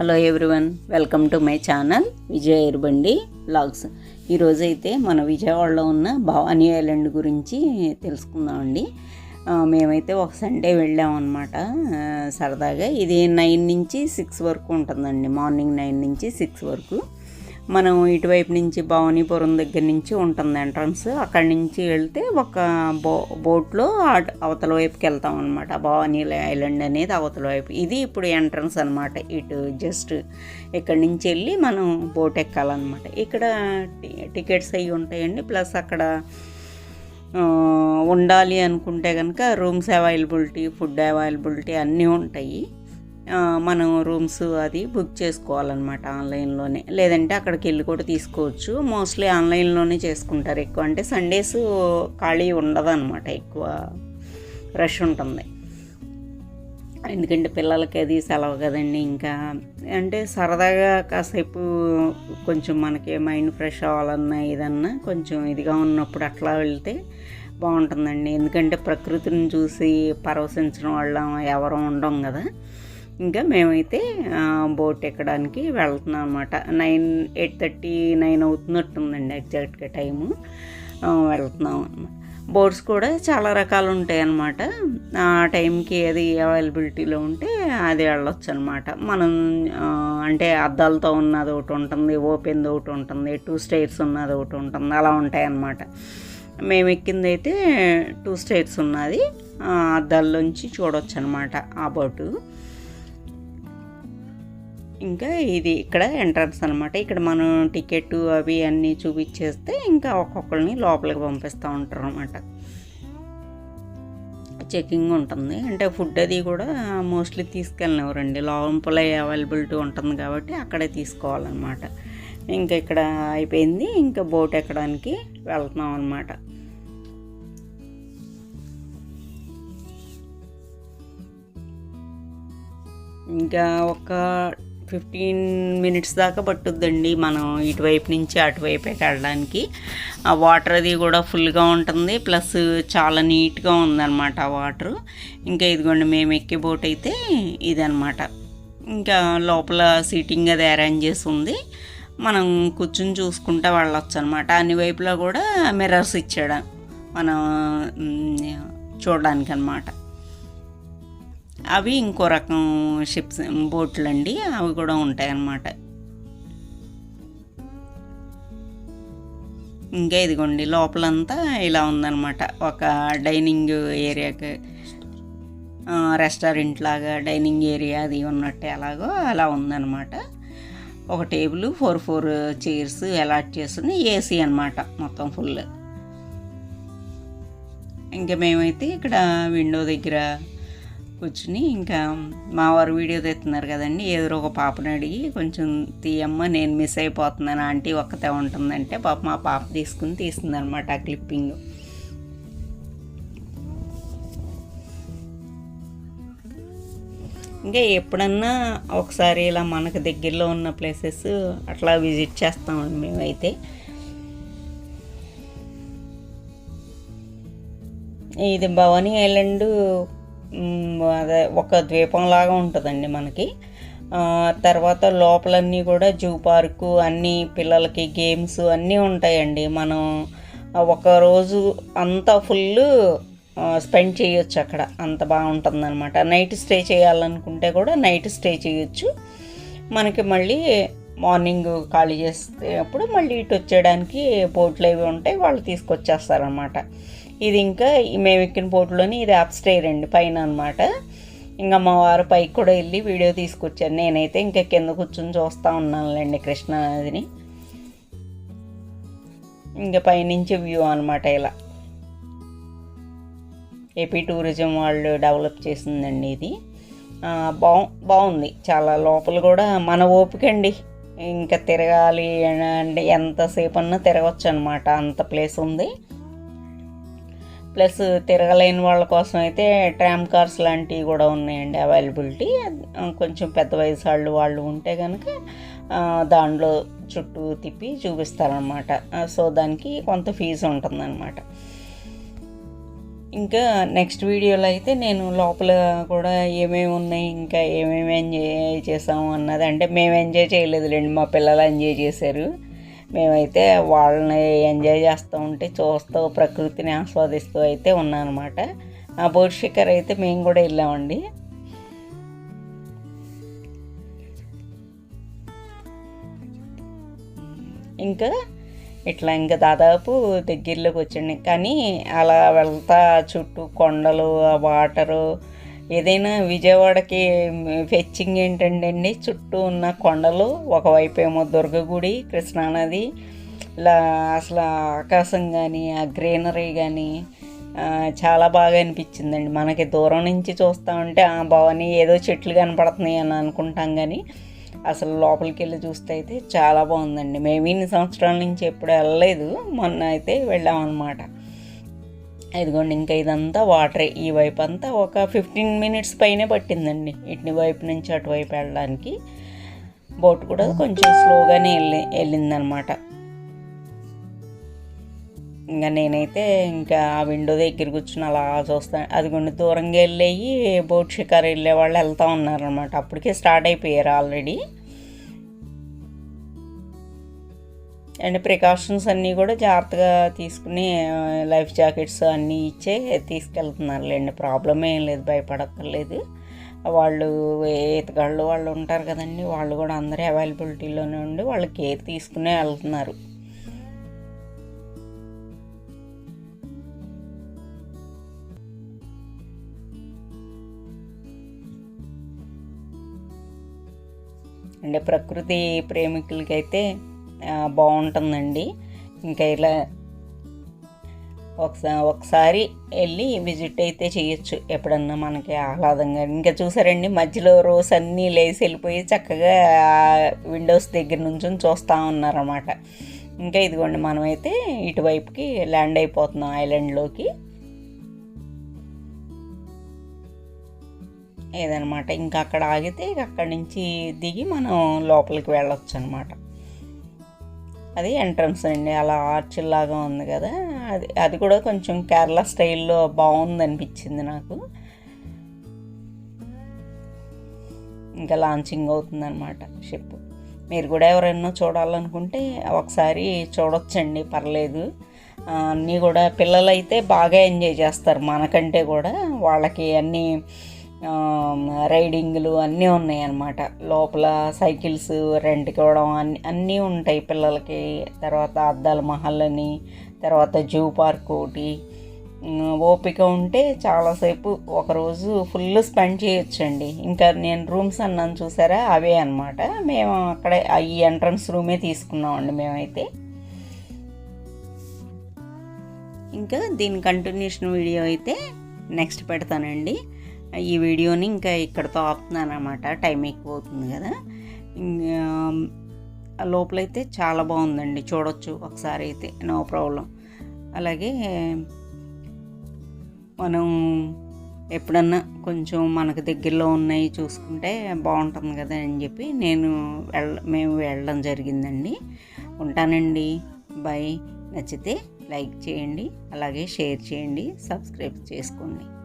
Hello everyone welcome to my channel Vijay Erubandi blogs ఈరోజైతే మన విజయవాడలో ఉన్న భవానీ ఐలాండ్ గురించి తెలుసుకుందామండి. మేమైతే ఒక సండే వెళ్ళామన్నమాట. సరదాగా. ఇది నైన్ నుంచి సిక్స్ వరకు ఉంటుందండి. మార్నింగ్ నైన్ నుంచి సిక్స్ వరకు. మనం ఇటువైపు నుంచి భవానీపురం దగ్గర నుంచి ఉంటుంది ఎంట్రన్స్. అక్కడి నుంచి వెళ్తే ఒక బో బోట్లో అటు- అవతల వైపుకి వెళ్తాం అనమాట భవానీ ఐలాండ్ అనేది అవతల వైపు. ఇది ఇప్పుడు ఎంట్రన్స్ అనమాట ఇటు జస్ట్ ఇక్కడి నుంచి వెళ్ళి మనం బోట్ ఎక్కాలన్నమాట. ఇక్కడ టి- టికెట్స్ అవి ఉంటాయండి. ప్లస్ అక్కడ ఉండాలి అనుకుంటే కనుక రూమ్స్ అవైలబిలిటీ ఫుడ్ అవైలబిలిటీ అన్నీ ఉంటాయి. మనం రూమ్స్ అది బుక్ చేసుకోవాలన్నమాట ఆన్లైన్లోనే. లేదంటే అక్కడికి వెళ్ళి కూడా తీసుకోవచ్చు. మోస్ట్లీ ఆన్లైన్లోనే చేసుకుంటారు ఎక్కువ. అంటే సండేస్ ఖాళీ ఉండదు అనమాట ఎక్కువ రష్ ఉంటుంది. ఎందుకంటే పిల్లలకి అది సెలవు కదండి ఇంకా. అంటే సరదాగా కాసేపు కొంచెం మనకి మైండ్ ఫ్రెష్ అవ్వాలన్నా ఏదన్నా కొంచెం ఇదిగా ఉన్నప్పుడు అట్లా వెళ్తే బాగుంటుందండి. ఎందుకంటే ప్రకృతిని చూసి పరవశించడం వాళ్ళం ఎవరు ఉండం కదా. ఇంకా మేమైతే బోట్ ఎక్కడానికి వెళ్తున్నాం అనమాట నైన్ ఎయిట్ థర్టీ నైన్ అవుతున్నట్టుందండి ఎగ్జాక్ట్గా టైము. వెళ్తున్నాం. అనమాట బోట్స్ కూడా చాలా రకాలు ఉంటాయి అన్నమాట ఆ టైంకి ఏది అవైలబిలిటీలో ఉంటే అది వెళ్ళొచ్చు అనమాట మనం అంటే అద్దాలతో ఉన్నది ఒకటి ఉంటుంది ఓపెన్ది ఒకటి ఉంటుంది టూ స్టైర్స్ ఉన్నది ఒకటి ఉంటుంది అలా ఉంటాయి అన్నమాట మేము ఎక్కింది అయితే టూ స్టైర్స్ ఉన్నది ఆ, అద్దాల్లోంచి చూడొచ్చు అనమాట ఆ బోటు. ఇంకా ఇది ఇక్కడ ఎంట్రన్స్ అనమాట ఇక్కడ మనం టికెట్ అవి అన్నీ చూపించేస్తే ఇంకా ఒక్కొక్కరిని లోపలికి పంపిస్తూ ఉంటారు అనమాట చెకింగ్ ఉంటుంది. అంటే ఫుడ్ అది కూడా మోస్ట్లీ తీసుకెళ్ళినవరండి లోపల అవైలబిలిటీ ఉంటుంది కాబట్టి అక్కడే తీసుకోవాలన్నమాట. ఇంకా ఇక్కడ అయిపోయింది. ఇంకా బోట్ ఎక్కడానికి వెళ్తున్నాం అనమాట ఇంకా ఒక ఫిఫ్టీన్ మినిట్స్ దాకా పట్టుద్దండి మనం ఇటువైపు నుంచి అటువైపే వెళ్ళడానికి. ఆ వాటర్ అది కూడా ఫుల్గా ఉంటుంది ప్లస్ చాలా నీట్గా ఉందన్నమాట ఆ వాటర్. ఇంకా ఇదిగోండి మేము ఎక్కే బోట్ అయితే ఇదనమాట ఇంకా లోపల సీటింగ్ అది అరేంజ్ చేసి ఉంది. మనం కూర్చుని చూసుకుంటా వెళ్ళొచ్చు అనమాట అన్ని వైపులా కూడా మిర్రర్స్ ఇచ్చాడు మనం చూడడానికి అనమాట అవి ఇంకో రకం షిప్స్ బోట్లు అండి అవి కూడా ఉంటాయి అన్నమాట ఇంకా ఇదిగోండి లోపలంతా ఇలా ఉందన్నమాట. ఒక డైనింగ్ ఏరియాకి రెస్టారెంట్ లాగా డైనింగ్ ఏరియా అది ఉన్నట్టు ఎలాగో అలా ఉందన్నమాట. ఒక table four four chairs allot చేస్తుంది ఏసీ అనమాట మొత్తం ఫుల్. ఇంకా మేమైతే ఇక్కడ విండో దగ్గర కూర్చుని ఇంకా మా వారు వీడియో తెస్తున్నారు కదండి. ఎదురు ఒక పాపని అడిగి కొంచెం తీయమ్మ నేను మిస్ అయిపోతున్నాను ఆంటీ ఒక్కతే ఉంటుందంటే పాప మా పాప తీసుకుని తీస్తుందనమాట ఆ క్లిప్పింగ్ ఇంకా ఎప్పుడన్నా ఒకసారి ఇలా మనకు దగ్గరలో ఉన్న ప్లేసెస్ అట్లా విజిట్ చేస్తామండి మేమైతే. ఇది భవానీ ఐలాండ్ అదే ఒక ద్వీపంలాగా ఉంటుందండి మనకి. తర్వాత లోపలన్నీ కూడా జూ పార్కు అన్నీ పిల్లలకి గేమ్స్ అన్నీ ఉంటాయండి. మనం ఒక రోజు అంతా ఫుల్ స్పెండ్ చేయొచ్చు అక్కడ. అంత బాగుంటుందన్నమాట. నైట్ స్టే చేయాలనుకుంటే కూడా నైట్ స్టే చేయొచ్చు. మనకి మళ్ళీ మార్నింగ్ ఖాళీ చేస్తే అప్పుడు మళ్ళీ ఇటు వచ్చేయడానికి బోట్లు అవి ఉంటాయి వాళ్ళు తీసుకొచ్చేస్తారనమాట ఇది ఇంకా మేము ఎక్కిన బోట్లోని ఇది అప్ స్టేర్ అండి పైన అనమాట ఇంకా మా వారు పైకి కూడా వెళ్ళి వీడియో తీసుకొచ్చాను నేనైతే ఇంకా కింద కూర్చొని చూస్తూ ఉన్నానులేండి కృష్ణానదిని ఇంకా పైనుంచి వ్యూ అనమాట ఇలా. ఏపీ టూరిజం వాళ్ళు డెవలప్ చేసిందండి ఇది. ఆ, బాగు బాగుంది. చాలా లోపల కూడా మన ఓపిక అండి. ఇంకా తిరగాలి అంటే ఎంతసేపు అన్నా తిరగచ్చు అనమాట అంత ప్లేస్ ఉంది. ప్లస్ తిరగలేని వాళ్ళ కోసం అయితే ట్రామ్ కార్స్ లాంటివి కూడా ఉన్నాయండి అవైలబిలిటీ. కొంచెం పెద్ద వయసు వాళ్ళు వాళ్ళు ఉంటే కనుక దాంట్లో చుట్టూ తిప్పి చూపిస్తారనమాట సో దానికి కొంత ఫీజు ఉంటుందన్నమాట. ఇంకా నెక్స్ట్ వీడియోలో అయితే నేను లోపల కూడా ఏమేమి ఉన్నాయి ఇంకా ఏమేమి ఎంజాయ్ చేసాము అన్నది అంటే మేము ఎంజాయ్ చేయలేదులేండి మా పిల్లలు ఎంజాయ్ చేశారు. మేమైతే వాళ్ళని ఎంజాయ్ చేస్తూ ఉంటే చూస్తూ ప్రకృతిని ఆస్వాదిస్తూ అయితే ఉన్నానమాట. ఆ బోర్షికర్ అయితే మేము కూడా వెళ్ళామండి. ఇంకా ఇట్లా ఇంకా దాదాపు దగ్గరలోకి వచ్చండి కానీ అలా వెళ్తా చుట్టూ కొండలు ఆ వాటరు ఏదైనా విజయవాడకి ఫెచ్చింగ్ ఏంటంటే అండి చుట్టూ ఉన్న కొండలు ఒకవైపు ఏమో దుర్గగుడి కృష్ణానది ఇలా అసలు ఆకాశం కానీ ఆ గ్రీనరీ కానీ చాలా బాగా అనిపించిందండి. మనకి దూరం నుంచి చూస్తూ ఉంటే ఆ భవని ఏదో చెట్లు కనపడుతున్నాయి అని అనుకుంటాం కానీ అసలు లోపలికి వెళ్ళి చూస్తే అయితే చాలా బాగుందండి. మేము ఇన్ని సంవత్సరాల నుంచి ఎప్పుడు వెళ్ళలేదు. మొన్న అయితే వెళ్ళామన్నమాట. ఇదిగోండి ఇంకా ఇదంతా వాటరే. ఈ వైపు అంతా ఒక ఫిఫ్టీన్ మినిట్స్ పైనే పట్టిందండి. ఇటు వైపు నుంచి అటువైపు వెళ్ళడానికి బోట్ కూడా కొంచెం స్లోగానే వెళ్ళి వెళ్ళిందనమాట. ఇంకా నేనైతే ఇంకా ఆ విండో దగ్గర కూర్చుని అలా చూస్తాను అదిగోండి దూరంగా వెళ్ళేవి బోట్ షికార్ వెళ్ళే వాళ్ళు వెళ్తూ ఉన్నారనమాట. అప్పటికే స్టార్ట్ అయిపోయారు ఆల్రెడీ. అండ్ ప్రికాషన్స్ అన్నీ కూడా జాగ్రత్తగా తీసుకుని లైఫ్ జాకెట్స్ అన్నీ ఇచ్చే తీసుకెళ్తున్నారులేండి ప్రాబ్లం ఏం లేదు భయపడక్కర్లేదు. వాళ్ళు ఈతగాళ్ళు వాళ్ళు ఉంటారు కదండి వాళ్ళు కూడా అందరూ అవైలబిలిటీలోనే ఉండి వాళ్ళు కేర్ తీసుకునే వెళ్తున్నారు. అంటే ప్రకృతి ప్రేమికులకైతే బాగుంటుందండి. ఇంకా ఇలా ఒకసారి ఒకసారి వెళ్ళి విజిట్ అయితే చేయొచ్చు ఎప్పుడన్నా మనకి ఆహ్లాదంగా. ఇంకా చూసారండి మధ్యలో రోజు అన్నీ లేచి వెళ్ళిపోయి చక్కగా విండోస్ దగ్గర నుంచి చూస్తూ ఉన్నారన్నమాట. ఇంకా ఇదిగోండి మనమైతే ఇటువైపుకి ల్యాండ్ అయిపోతున్నాం ఐలాండ్లోకి. ఏదనమాట ఇంకా అక్కడ ఆగితే అక్కడి నుంచి దిగి మనం లోపలికి వెళ్ళొచ్చు అనమాట అది ఎంట్రన్స్ అండి. అలా ఆర్చిల్లాగా ఉంది కదా. అది అది కూడా కొంచెం కేరళ స్టైల్లో బాగుంది అనిపించింది నాకు. ఇంకా లాంచింగ్ అవుతుందన్నమాట షిప్. మీరు కూడా ఎవరైనా చూడాలనుకుంటే ఒకసారి చూడొచ్చండి పర్లేదు. అన్నీ కూడా పిల్లలైతే బాగా ఎంజాయ్ చేస్తారు మనకంటే కూడా. వాళ్ళకి అన్నీ రైడింగ్లు అన్నీ ఉన్నాయి అన్నమాట లోపల సైకిల్స్ రెంట్కి ఇవ్వడం అన్ని అన్నీ ఉంటాయి పిల్లలకి. తర్వాత అద్దాల మహల్ అని తర్వాత జూ పార్క్ ఒకటి. ఓపిక ఉంటే చాలాసేపు ఒకరోజు ఫుల్ స్పెండ్ చేయొచ్చండి. ఇంకా నేను రూమ్స్ అన్నాను చూసారా? అవే అనమాట మేము అక్కడే ఈ ఎంట్రన్స్ రూమే తీసుకున్నామండి మేమైతే. ఇంకా దీని కంటిన్యూషన్ వీడియో అయితే నెక్స్ట్ పెడతానండి. ఈ వీడియోని ఇంకా ఇక్కడతో ఆపుతున్నాను అనమాట టైం ఎక్కువ అవుతుంది కదా లోపలైతే చాలా బాగుందండి. చూడొచ్చు ఒకసారి అయితే. No problem. అలాగే మనం ఎప్పుడన్నా కొంచెం మనకు దగ్గరలో ఉన్నాయి చూసుకుంటే బాగుంటుంది కదా అని చెప్పి నేను వెళ్ళ మేము వెళ్ళడం జరిగిందండి. ఉంటానండి. బాయ్. నచ్చితే లైక్ చేయండి. అలాగే షేర్ చేయండి. సబ్స్క్రైబ్ చేసుకోండి.